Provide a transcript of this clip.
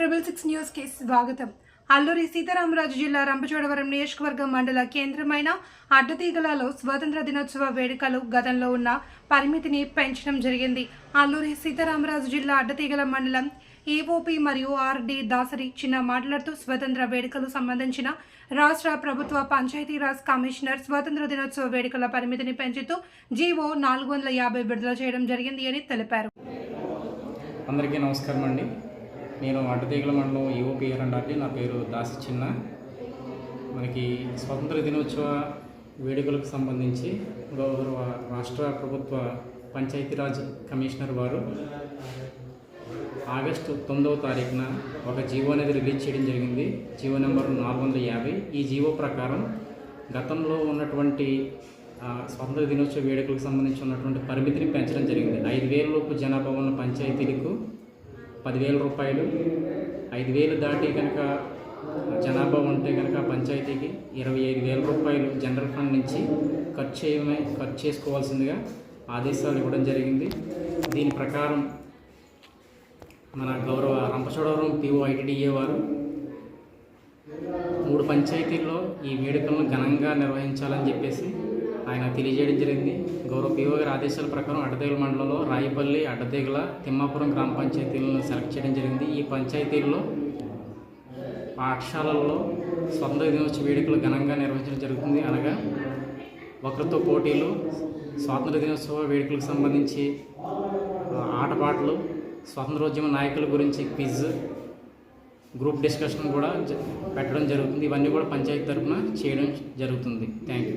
Triple six న్యూస్కి స్వాగతం. అల్లూరి సీతారామరాజు జిల్లా రంపచోడవరం నియోజకవర్గం మండల కేంద్రమైన అడ్డతీగలలో స్వాతంత్ర దినోత్సవ వేడుకలు గతంలో ఉన్న పరిమితిని పెంచడం జరిగింది. అల్లూరి సీతారామరాజు జిల్లా అడ్డతీగల మండలం ఏఓపి మరియు ఆర్డి దాసరి చిన్న మాట్లాడుతూ స్వతంత్ర వేడుకలు సంబంధించిన రాష్ట్ర ప్రభుత్వ పంచాయతీరాజ్ కమిషనర్ స్వాతంత్ర దినోత్సవ వేడుకల పరిమితిని పెంచుతూ జీవో నాలుగు వందల యాభై విడుదల చేయడం జరిగింది అని తెలిపారు. అందరికీ నమస్కారం అండి నేను అడ్డదీగల మండలం యువపిఆర్ అండి నా పేరు దాసి చిన్న. మనకి స్వతంత్ర దినోత్సవ వేడుకలకు సంబంధించి గౌరవ రాష్ట్ర ప్రభుత్వ పంచాయతీరాజ్ కమిషనర్ వారు ఆగస్టు తొమ్మిదవ తారీఖున ఒక జీవో అనేది రిలీజ్ చేయడం జరిగింది. జీవో నెంబర్ నాలుగు వందల యాభై. ఈ జీవో ప్రకారం గతంలో ఉన్నటువంటి స్వతంత్ర స్వాతంత్ర దినోత్సవ వేడుకలకు సంబంధించి ఉన్నటువంటి పరిమితిని పెంచడం జరిగింది. ఐదు వేల లోపు జనాభా ఉన్న పంచాయతీలకు పదివేల రూపాయలు. ఐదు వేలు దాటి కనుక జనాభా ఉంటే కనుక పంచాయతీకి ఇరవై ఐదు వేల రూపాయలు జనరల్ ఫండ్ నుంచి ఖర్చు చేయమని ఖర్చు చేసుకోవాల్సిందిగా ఆదేశాలు ఇవ్వడం జరిగింది. దీని ప్రకారం మన గౌరవ రంపచోడవరం పిఓ ఐటీడీఏ వారు మూడు పంచాయతీల్లో ఈ వేడుకలను ఘనంగా నిర్వహించాలని చెప్పేసి ఆయన తెలియజేయడం జరిగింది. గౌరవ పీఓ గారి ఆదేశాల ప్రకారం అడ్డతీగల మండలంలో రాయపల్లి అడ్డతీగల తిమ్మాపురం గ్రామ పంచాయతీలను సెలెక్ట్ చేయడం జరిగింది. ఈ పంచాయతీల్లో పాఠశాలల్లో స్వంత దినోత్సవ వేడుకలు ఘనంగా నిర్వహించడం జరుగుతుంది. అనగా ఒకరితో పోటీలు స్వాతంత్ర దినోత్సవ వేడుకలకు సంబంధించి ఆటపాటలు స్వాతంత్రోద్యమ నాయకుల గురించి క్విజ్ గ్రూప్ డిస్కషన్ కూడా పెట్టడం జరుగుతుంది. ఇవన్నీ కూడా పంచాయతీ తరఫున చేయడం జరుగుతుంది. Thank you